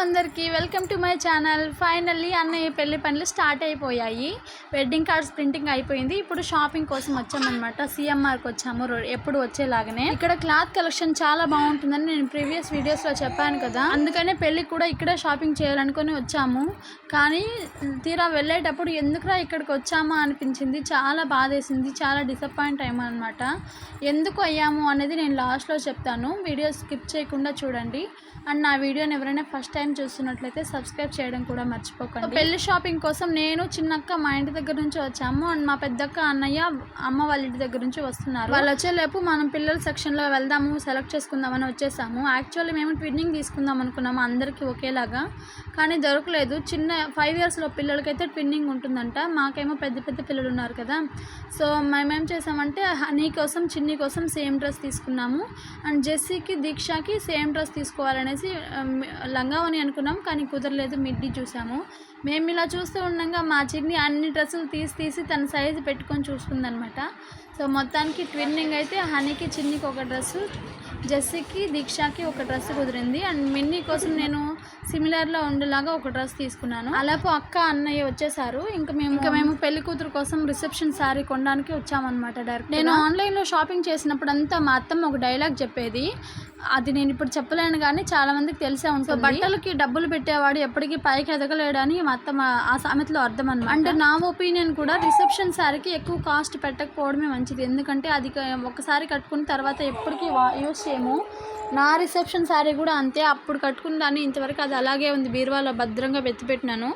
అందరికీ welcome to my channel. Finally అన్నయ్య పెళ్ళి పనులు స్టార్ట్ అయిపోయాయి. వెడ్డింగ్ కార్డ్స్ ప్రింటింగ్ అయిపోయింది. ఇప్పుడు షాపింగ్ కోసం వచ్చామన్నమాట. సిఎంఆర్కి వచ్చాము. రో- ఎప్పుడు వచ్చేలాగానే. ఇక్కడ క్లాత్ కలెక్షన్ చాలా బాగుంటుందని నేను ప్రీవియస్ వీడియోస్లో చెప్పాను కదా. అందుకనే పెళ్ళికి కూడా ఇక్కడే షాపింగ్ చేయాలనుకుని వచ్చాము. కానీ తీరా వెళ్ళేటప్పుడు ఎందుకురా ఇక్కడికి వచ్చామా అనిపించింది. చాలా బాధేసింది. చాలా డిసప్పాయింట్ అయ్యామన్నమాట. ఎందుకు అయ్యాము అనేది నేను లాస్ట్లో చెప్తాను. వీడియో స్కిప్ చేయకుండా చూడండి. అండ్ నా వీడియోని ఎవరైనా ఫస్ట్ టైం చూస్తున్నట్లయితే సబ్స్క్రైబ్ చేయడం కూడా మర్చిపోకండి. పెళ్ళి షాపింగ్ కోసం నేను చిన్నక్క మా ఇంటి దగ్గర నుంచి వచ్చాము. అండ్ మా పెద్దక్క అన్నయ్య అమ్మ వాళ్ళ ఇంటి దగ్గర నుంచి వస్తున్నారు. వాళ్ళు వచ్చేలేపు మనం పిల్లల సెక్షన్లో వెళ్దాము సెలెక్ట్ చేసుకుందామని వచ్చేసాము. యాక్చువల్లీ మేము ట్విన్నింగ్ తీసుకుందాం అనుకున్నాము అందరికీ ఒకేలాగా. కానీ దొరకలేదు. చిన్న ఫైవ్ ఇయర్స్లో పిల్లలకైతే ట్విన్నింగ్ ఉంటుందంట. మాకేమో పెద్ద పెద్ద పిల్లలు ఉన్నారు కదా. సో మేమేం చేసామంటే హనీ కోసం చిన్ని కోసం సేమ్ డ్రెస్ తీసుకున్నాము. అండ్ జెస్సీకి దీక్షకి సేమ్ డ్రెస్ తీసుకోవాలనేసి ఉమ్, లంగావని అనుకున్నాం కానీ కుదరలేదు మిడ్డీ చూసాము. మేము ఇలా చూస్తూ ఉండగా మా చిన్ని అన్ని డ్రెస్సులు తీసి తీసి తన సైజు పెట్టుకొని చూసుకుందనమాట. సో మొత్తానికి ట్విన్నింగ్ అయితే హనీకి చిన్నికి ఒక డ్రెస్సు జెస్సీకి దీక్షకి ఒక డ్రెస్ కుదిరింది. అండ్ మిన్నీ కోసం నేను సిమిలర్లో ఉండేలాగా ఒక డ్రెస్ తీసుకున్నాను. అలాపు అక్క అన్నయ్య వచ్చేసారు. ఇంకా మేము ఇంకా మేము పెళ్ళి కూతురు కోసం రిసెప్షన్ శారీ కొనడానికి వచ్చామన్నమాట డైరెక్ట్ నేను ఆన్లైన్లో షాపింగ్ చేసినప్పుడు అంతా మా అత్తమ్మ ఒక డైలాగ్ చెప్పేది. అది నేను ఇప్పుడు చెప్పలేను కానీ చాలా మందికి తెలిసే ఉంటుంది. బట్టలకి డబ్బులు పెట్టేవాడు ఎప్పటికీ పైకి ఎదగలేడని మా అత్తమ్మ ఆ సామెతలో అర్థం అనమాట అంటే నా ఒపీనియన్ కూడా రిసెప్షన్ శారీకి ఎక్కువ కాస్ట్ పెట్టకపోవడమే మంచిది. ఎందుకంటే అది ఒకసారి కట్టుకున్న తర్వాత ఎప్పటికీ యూస్ చేయము. నా రిసెప్షన్ శారీ కూడా అంతే. అప్పుడు కట్టుకున్న దాన్ని ఇంతవరకు అది అలాగే ఉంది. బీరువాలో భద్రంగా పెట్టినాను.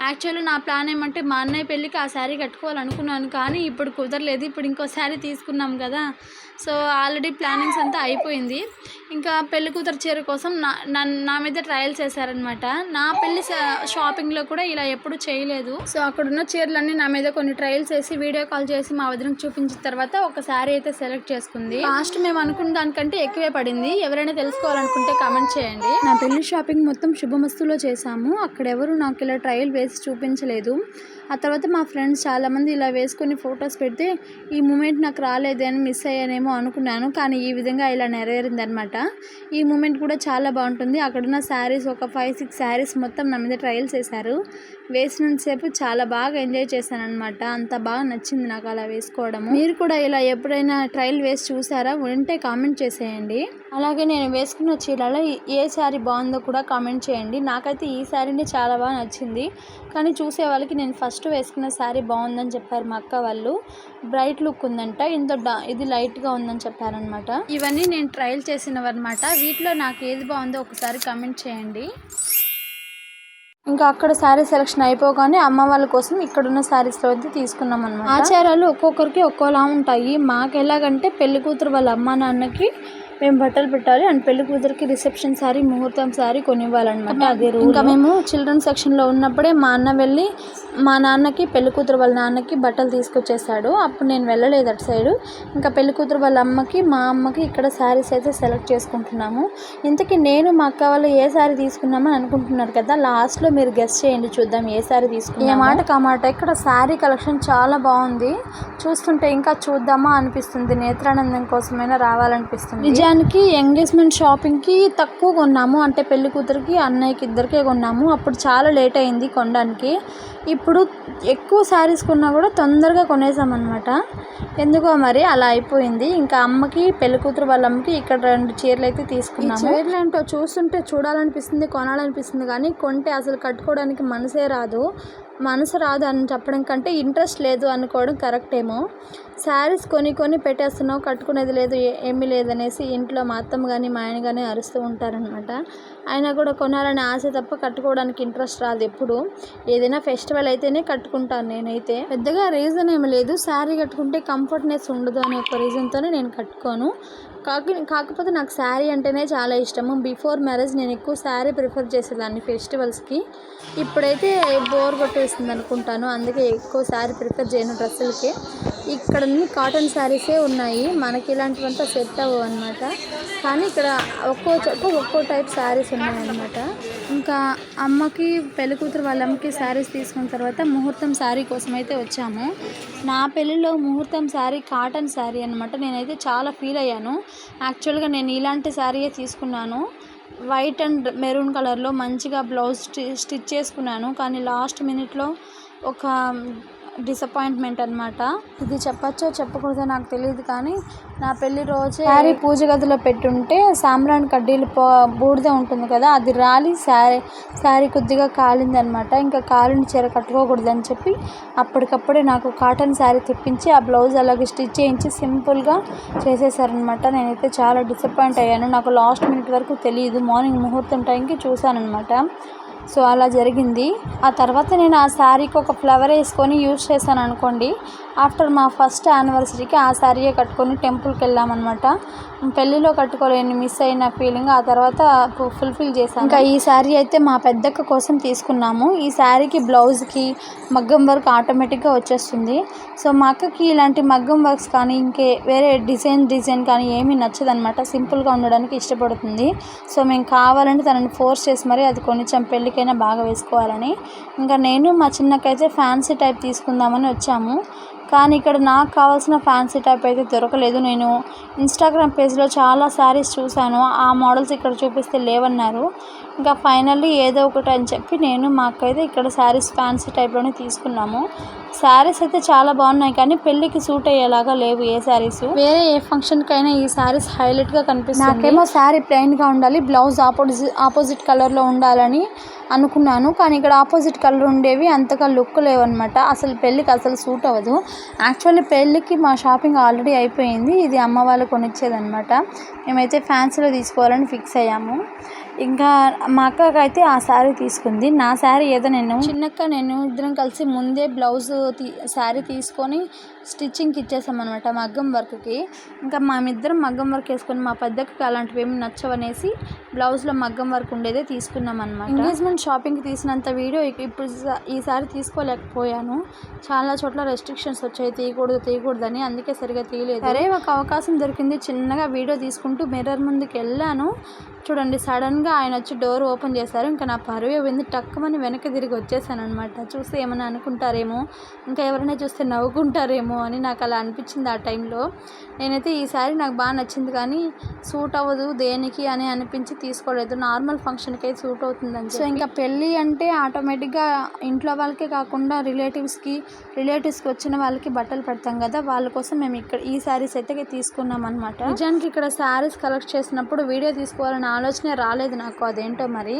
యాక్చువల్లీ నా ప్లాన్ ఏమంటే మా అన్నయ్య పెళ్ళికి ఆ శారీ కట్టుకోవాలనుకున్నాను కానీ ఇప్పుడు కుదరలేదు. ఇప్పుడు ఇంకో శారీ తీసుకున్నాం కదా. సో ఆల్రెడీ ప్లానింగ్స్ అంతా అయిపోయింది. ఇంకా పెళ్ళి కూతురు చీర కోసం నా నా మీద ట్రయల్స్ వేశారనమాట నా పెళ్ళి షాపింగ్లో కూడా ఇలా ఎప్పుడు చేయలేదు. సో అక్కడ ఉన్న చీరలన్నీ నా మీద కొన్ని ట్రయల్స్ వేసి వీడియో కాల్ చేసి మా వదినకు చూపించిన తర్వాత ఒక శారీ అయితే సెలెక్ట్ చేసుకుంది. లాస్ట్ మేము అనుకున్న దానికంటే ఎక్కువే పడింది. ఎవరైనా తెలుసుకోవాలనుకుంటే కామెంట్ చేయండి. నా పెళ్ళి షాపింగ్ మొత్తం శుభమస్తులో చేశాము. అక్కడ ఎవరు నాకు ఇలా ట్రయల్ వేసి చూపించలేదు. ఆ తర్వాత మా ఫ్రెండ్స్ చాలామంది ఇలా వేసుకొని ఫొటోస్ పెడితే ఈ మూమెంట్ నాకు రాలేదే అని మిస్ అయ్యానేమో అనుకున్నాను. కానీ ఈ విధంగా ఇలా నెరవేరింది అనమాట ఈ మూమెంట్ కూడా చాలా బాగుంటుంది. అక్కడున్న శారీస్ ఒక ఫైవ్ సిక్స్ శారీస్ మొత్తం నా మీద ట్రయల్స్ వేశారు వేసినంతసేపు చాలా బాగా ఎంజాయ్ చేశాను అనమాట అంత బాగా నచ్చింది నాకు అలా వేసుకోవడం మీరు కూడా ఇలా ఎప్పుడైనా ట్రయల్ వేసి చూసారా? ఉంటే కామెంట్ చేసేయండి. అలాగే నేను వేసుకున్న చీరలో ఏ శారీ బాగుందో కూడా కామెంట్ చేయండి. నాకైతే ఈ శారీనే చాలా బాగా నచ్చింది. కానీ చూసే వాళ్ళకి నేను ఫస్ట్ వేసుకున్న శారీ బాగుందని చెప్పారు మా అక్క వాళ్ళు. బ్రైట్ లుక్ ఉందంట. ఇంత ఇది లైట్గా ఉందని చెప్పారనమాట ఇవన్నీ నేను ట్రయల్ చేసినవన్నమాట. వీటిలో నాకు ఏది బాగుందో ఒకసారి కమెంట్ చేయండి. ఇంకా అక్కడ శారీ సెలక్షన్ అయిపోగానే అమ్మ వాళ్ళ కోసం ఇక్కడున్న శారీస్లో అయితే తీసుకున్నాం అనమాట ఆచారాలు ఒక్కొక్కరికి ఒక్కోలా ఉంటాయి. మాకు ఎలాగంటే పెళ్ళి కూతురు వాళ్ళ అమ్మ నాన్నకి మేము బట్టలు పెట్టాలి. అండ్ పెళ్ళి కూతురికి రిసెప్షన్ శారీ ముహూర్తం శారీ కొనివ్వాలన్నమాట. అదే ఇంకా మేము చిల్డ్రన్ సెక్షన్లో ఉన్నప్పుడే మా అన్న వెళ్ళి మా నాన్నకి పెళ్ళి కూతురు వాళ్ళ నాన్నకి బట్టలు తీసుకొచ్చేసాడు. అప్పుడు నేను వెళ్ళలేదు అటు సైడ్. ఇంకా పెళ్ళి కూతురు వాళ్ళ అమ్మకి మా అమ్మకి ఇక్కడ శారీస్ అయితే సెలెక్ట్ చేసుకుంటున్నాము. ఇంతకీ నేను మా అక్క వాళ్ళు ఏ శారీ తీసుకున్నామని అనుకుంటున్నారు కదా లాస్ట్లో మీరు గెస్ట్ చేయండి చూద్దాం ఏ శారీ తీసుకున్నాం ఏ మాట కామాట ఇక్కడ శారీ కలెక్షన్ చాలా బాగుంది. చూస్తుంటే ఇంకా చూద్దామా అనిపిస్తుంది. నేత్రానందం కోసమైనా రావాలనిపిస్తుంది. నిజానికి ఎంగేజ్మెంట్ షాపింగ్కి తక్కువ కొన్నాము. అంటే పెళ్ళి కూతురికి అన్నయ్యకి ఇద్దరికే కొన్నాము. అప్పుడు చాలా లేట్ అయింది కొనడానికి. ఇప్పుడు ఎక్కువ శారీస్ కొన్నా కూడా తొందరగా కొనేసామన్నమాట. ఎందుకో మరి అలా అయిపోయింది. ఇంకా అమ్మకి పెళ్ళి కూతురు వాళ్ళ అమ్మకి ఇక్కడ రెండు చీరలు అయితే తీసుకున్నాము. చీరలు ఏంటో చూస్తుంటే చూడాలనిపిస్తుంది కొనాలనిపిస్తుంది. కానీ కొంటే అసలు కట్టుకోవడానికి మనసే రాదు. మనసు రాదు అని చెప్పడం కంటే ఇంట్రెస్ట్ లేదు అనుకోవడం కరెక్ట్ ఏమో. శారీస్ కొని కొని పెట్టేస్తున్నావు కట్టుకునేది లేదు ఏ- ఏమీ లేదనేసి ఇంట్లో మా అత్తమ్మ కానీ మా ఆయన కానీ అరుస్తూ ఉంటారనమాట అయినా కూడా కొనాలనే ఆశ తప్ప కట్టుకోవడానికి ఇంట్రెస్ట్ రాదు ఎప్పుడు. ఏదైనా ఫెస్టివల్ అయితేనే కట్టుకుంటాను నేనైతే. పెద్దగా రీజన్ ఏమి లేదు. శారీ కట్టుకుంటే కంఫర్ట్నెస్ ఉండదు అనే ఒక రీజన్తోనే నేను కట్టుకోను. కాకి కాకపోతే నాకు శారీ అంటేనే చాలా ఇష్టము. బిఫోర్ మ్యారేజ్ నేను ఎక్కువ శారీ ప్రిఫర్ చేసేదాన్ని ఫెస్టివల్స్కి. ఇప్పుడైతే బోర్ కొట్టేస్తుంది అనుకుంటాను. అందుకే ఎక్కువ శారీ ప్రిఫర్ చేయను డ్రెస్సులకి. ఇక్కడ అన్ని కాటన్ శారీసే ఉన్నాయి. మనకి ఇలాంటివంతా సెట్ అవ్వవు అనమాట కానీ ఇక్కడ ఒక్కో చోట ఒక్కో టైప్ శారీస్ ఉన్నాయన్నమాట. ఇంకా అమ్మకి పెళ్ళి కూతురు వాళ్ళ అమ్మకి శారీస్ తీసుకున్న తర్వాత ముహూర్తం శారీ కోసం అయితే వచ్చాము. నా పెళ్ళిలో ముహూర్తం శారీ కాటన్ శారీ అనమాట నేనైతే చాలా ఫీల్ అయ్యాను. యాక్చువల్గా నేను ఇలాంటి శారీయే తీసుకున్నాను. వైట్ అండ్ మెరూన్ కలర్లో మంచిగా బ్లౌజ్ స్టిచ్ చేసుకున్నాను. కానీ లాస్ట్ మినిట్లో ఒక డిసప్పాయింట్మెంట్ అనమాట ఇది చెప్పచ్చో చెప్పకూడదో నాకు తెలియదు కానీ నా పెళ్ళి రోజే శారీ పూజ గదిలో పెట్టుంటే సాంబ్రాణి కడ్డీలు పో బూడిద ఉంటుంది కదా అది రాలి శారీ శారీ కొద్దిగా కాలింది అనమాట ఇంకా కాలిన చీర కట్టుకోకూడదని చెప్పి అప్పటికప్పుడే నాకు కాటన్ శారీ తెప్పించి ఆ బ్లౌజ్ అలాగే స్టిచ్ చేయించి సింపుల్గా చేసేసారనమాట నేనైతే చాలా డిసప్పాయింట్ అయ్యాను. నాకు లాస్ట్ మినిట్ వరకు తెలియదు మార్నింగ్ ముహూర్తం టైంకి చూశానమాట సో అలా జరిగింది. ఆ తర్వాత నేను ఆ శారీకి ఒక ఫ్లవర్ వేసుకొని యూజ్ చేశాను అనుకోండి ఆఫ్టర్ మా ఫస్ట్ యానివర్సరీకి ఆ శారీయే కట్టుకొని టెంపుల్కి వెళ్ళామన్నమాట పెళ్ళిలో కట్టుకోలేని మిస్ అయిన ఫీలింగ్ ఆ తర్వాత ఫుల్ఫిల్ చేశాను. ఇంకా ఈ శారీ అయితే మా పెద్దక్క కోసం తీసుకున్నాము. ఈ శారీకి బ్లౌజ్కి మగ్గం వర్క్ ఆటోమేటిక్గా వచ్చేస్తుంది. సో మా అక్కకి ఇలాంటి మగ్గం వర్క్స్ కానీ ఇంకే వేరే డిజైన్ డిజైన్ కానీ ఏమీ నచ్చదనమాట సింపుల్గా ఉండడానికి ఇష్టపడుతుంది. సో మేము కావాలంటే తనని ఫోర్స్ చేసి మరి అది కొంచెం పెళ్ళికైనా బాగా వేసుకోవాలని. ఇంకా నేను మా చిన్నకైతే ఫ్యాన్సీ టైప్ తీసుకుందామని వచ్చాము. కానీ ఇక్కడ నాకు కావాల్సిన ఫ్యాన్సీ టైప్ అయితే దొరకలేదు. నేను ఇన్స్టాగ్రామ్ పేజ్లో చాలా శారీస్ చూశాను. ఆ మోడల్స్ ఇక్కడ చూపిస్తే లేవన్నారు. ఇంకా ఫైనల్లీ ఏదో ఒకటి అని చెప్పి నేను మా అక్క అయితే ఇక్కడ శారీస్ ఫ్యాన్సీ టైప్లోనే తీసుకున్నాము. శారీస్ అయితే చాలా బాగున్నాయి కానీ పెళ్ళికి సూట్ అయ్యేలాగా లేవు ఏ శారీస్. వేరే ఏ ఫంక్షన్కైనా ఈ శారీస్ హైలైట్గా కనిపిస్తుంది. నాకేమో శారీ ప్లెయిన్గా ఉండాలి బ్లౌజ్ ఆపోజిట్ ఆపోజిట్ కలర్లో ఉండాలని అనుకున్నాను. కానీ ఇక్కడ ఆపోజిట్ కలర్ ఉండేవి అంతగా లుక్ లేవన్నమాట. అసలు పెళ్ళికి అసలు సూట్ అవ్వదు. యాక్చువల్లీ పెళ్ళికి మా షాపింగ్ ఆల్రెడీ అయిపోయింది. ఇది అమ్మ వాళ్ళు కొనిచ్చేదన్నమాట. మేమైతే ఫ్యాన్సీలో తీసుకోవాలని ఫిక్స్ అయ్యాము. ఇంకా మా అక్కకి అయితే ఆ శారీ తీసుకుంది. నా శారీ ఏదో నేను చిన్నక్క నేను ఇద్దరం కలిసి ముందే బ్లౌజ్ తీ శారీ తీసుకొని స్టిచ్చింగ్కి ఇచ్చేసామన్నమాట మగ్గం వర్క్కి. ఇంకా మేమిద్దరం మగ్గం వర్క్ వేసుకొని మా పెద్దక్కకి అలాంటివి ఏమి నచ్చవనేసి బ్లౌజ్లో మగ్గం వర్క్ ఉండేదే తీసుకున్నాం అనమాట ఎంగేజ్మెంట్ షాపింగ్కి తీసినంత వీడియో ఇప్పుడు ఈసారి తీసుకోలేకపోయాను. చాలా చోట్ల రెస్ట్రిక్షన్స్ వచ్చాయి. తీయకూడదు తీయకూడదని అందుకే సరిగా తీయలేదు. సరే ఒక అవకాశం దొరికింది. చిన్నగా వీడియో తీసుకుంటూ మిర్రర్ ముందుకు వెళ్ళాను. చూడండి సడన్గా ఆయన వచ్చి డోర్ ఓపెన్ చేశారు. ఇంకా నా పరువే వింది టక్కుమని వెనక్కి తిరిగి వచ్చేసాను అనమాట చూస్తే ఏమైనా అనుకుంటారేమో. ఇంకా ఎవరైనా చూస్తే నవ్వుకుంటారేమో. అని నాకు అలా అనిపించింది ఆ టైంలో. నేనైతే ఈ శారీ నాకు బాగా నచ్చింది కానీ సూట్ అవ్వదు దేనికి అని అనిపించి తీసుకోలేదు. నార్మల్ ఫంక్షన్కి అయితే సూట్ అవుతుందని సో ఇంకా పెళ్ళి అంటే ఆటోమేటిక్గా ఇంట్లో వాళ్ళకే కాకుండా రిలేటివ్స్కి రిలేటివ్స్కి వచ్చిన వాళ్ళకి బట్టలు పెడతాం కదా వాళ్ళ కోసం మేము ఇక్కడ ఈ శారీస్ అయితే తీసుకున్నాం అనమాట నిజానికి ఇక్కడ శారీస్ కలెక్ట్ చేసినప్పుడు వీడియో తీసుకోవాలనే ఆలోచనే రాలేదు నాకు. అదేంటో మరి?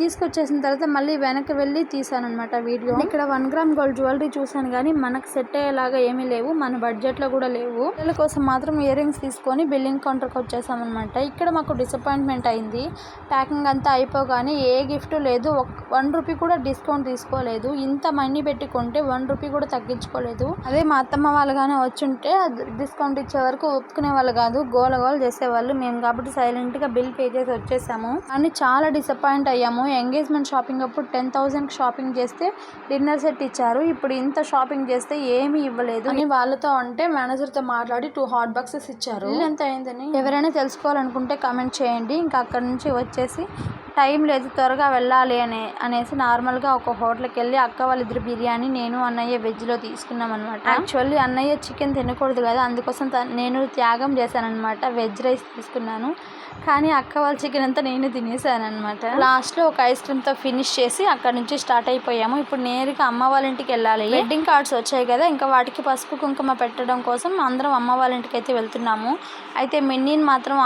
తీసుకొచ్చేసిన తర్వాత మళ్ళీ వెనక్కి వెళ్ళి తీసాను అనమాట వీడియో ఇక్కడ వన్ గ్రామ్ గోల్డ్ జ్యువెలరీ చూసాను కానీ మనకు సెట్ అయ్యేలాగా ఏమీ లేవు. మన బడ్జెట్లో కూడా లేవు. పిల్లల కోసం మాత్రం ఇయర్ రింగ్స్ తీసుకొని బిల్లింగ్ కౌంటర్కి వచ్చేసామన్నమాట. ఇక్కడ మాకు డిసప్పాయింట్మెంట్ అయింది. ప్యాకింగ్ అంతా అయిపోగానే ఏ గిఫ్ట్ లేదు. వన్ రూపీ కూడా డిస్కౌంట్ తీసుకోలేదు. ఇంత మనీ పెట్టి కొంటే వన్ రూపీ కూడా తగ్గించుకోలేదు. అదే మా అత్తమ్మ వాళ్ళు కానీ వచ్చుంటే డిస్కౌంట్ ఇచ్చే వరకు ఒప్పుకునే వాళ్ళు కాదు గోల గోల చేసేవాళ్ళు. మేము కాబట్టి సైలెంట్గా బిల్ పే చేసి వచ్చేసాము. కానీ చాలా డిసప్పాయింట్ అయ్యాము. ఎంగేజ్మెంట్ షాపింగ్ అప్పుడు టెన్ థౌసండ్ షాపింగ్ చేస్తే డిన్నర్ సెట్ ఇచ్చారు. ఇప్పుడు ఇంత షాపింగ్ చేస్తే ఏమీ ఇవ్వలేదు. అని వాళ్ళతో అంటే మేనేజర్తో మాట్లాడి టూ హాట్ బాక్సెస్ ఇచ్చారు. ఎంత అయిందని ఎవరైనా తెలుసుకోవాలనుకుంటే కామెంట్ చేయండి. ఇంకా అక్కడ నుంచి వచ్చేసి టైం లేదు త్వరగా వెళ్ళాలి అనే అనేసి నార్మల్గా ఒక హోటల్కి వెళ్ళి అక్క వాళ్ళిద్దరు బిర్యానీ నేను అన్నయ్య వెజ్లో తీసుకున్నాం అనమాట యాక్చువల్లీ అన్నయ్య చికెన్ తినకూడదు కదా అందుకోసం నేను త్యాగం చేశాను అనమాట వెజ్ రైస్ తీసుకున్నాను. కానీ అక్క వాళ్ళ చికెన్ అంతా నేను తినేసాను అనమాట లాస్ట్లో ఒక ఐస్ క్రీమ్తో ఫినిష్ చేసి అక్కడ నుంచి స్టార్ట్ అయిపోయాము. ఇప్పుడు నేరుగా అమ్మ వాళ్ళ ఇంటికి వెళ్ళాలి. వెడ్డింగ్ కార్డ్స్ వచ్చాయి కదా ఇంకా వాటికి పసుపు కుంకుమ పెట్టడం కోసం అందరం అమ్మ వాళ్ళ ఇంటికి అయితే వెళ్తున్నాము. అయితే మిన్నీని మాత్రం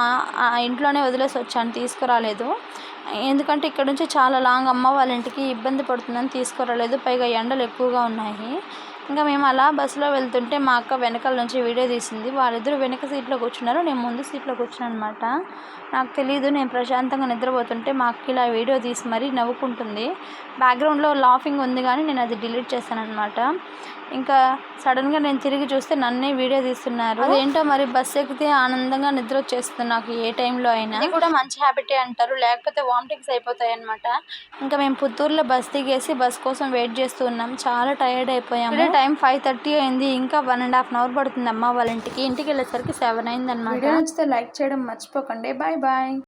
ఇంట్లోనే వదిలేసి వచ్చాను తీసుకురాలేదు. ఎందుకంటే ఇక్కడ నుంచి చాలా లాంగ్ అమ్మ వాళ్ళ ఇంటికి ఇబ్బంది పడుతుందని తీసుకురాలేదు. పైగా ఎండలు ఎక్కువగా ఉన్నాయి. ఇంకా మేము అలా బస్సులో వెళ్తుంటే మా అక్క వెనకాల నుంచి వీడియో తీసింది. వాళ్ళిద్దరూ వెనక సీట్లో కూర్చున్నారు. నేను ముందు సీట్లో కూర్చున్నాను అనమాట నాకు తెలియదు నేను ప్రశాంతంగా నిద్రపోతుంటే మా అక్క ఇలా వీడియో తీసి మరీ నవ్వుకుంటుంది. బ్యాక్గ్రౌండ్లో లాఫింగ్ ఉంది కానీ నేను అది డిలీట్ చేశాను అనమాట ఇంకా సడన్గా నేను తిరిగి చూస్తే నన్నే వీడియో తీస్తున్నారు. అదేంటో మరి బస్ ఎక్కితే ఆనందంగా నిద్ర వచ్చేస్తుంది నాకు ఏ టైంలో అయినా. ఇది కూడా మంచి హ్యాబిటే అంటారు లేకపోతే వామిటింగ్స్ అయిపోతాయి అనమాట ఇంకా మేము పుత్తూరులో బస్ దిగేసి బస్ కోసం వెయిట్ చేస్తూ ఉన్నాం. చాలా టైర్డ్ అయిపోయాము. టైం ఫైవ్ థర్టీ అయింది ఇంకా వన్ అండ్ హాఫ్ అవర్ పడుతుంది అమ్మ వాళ్ళ ఇంటికి. ఇంటికి వెళ్ళేసరికి సెవెన్ అయింది అనమాట నచ్చితే లైక్ చేయడం మర్చిపోకండి. Bye bye.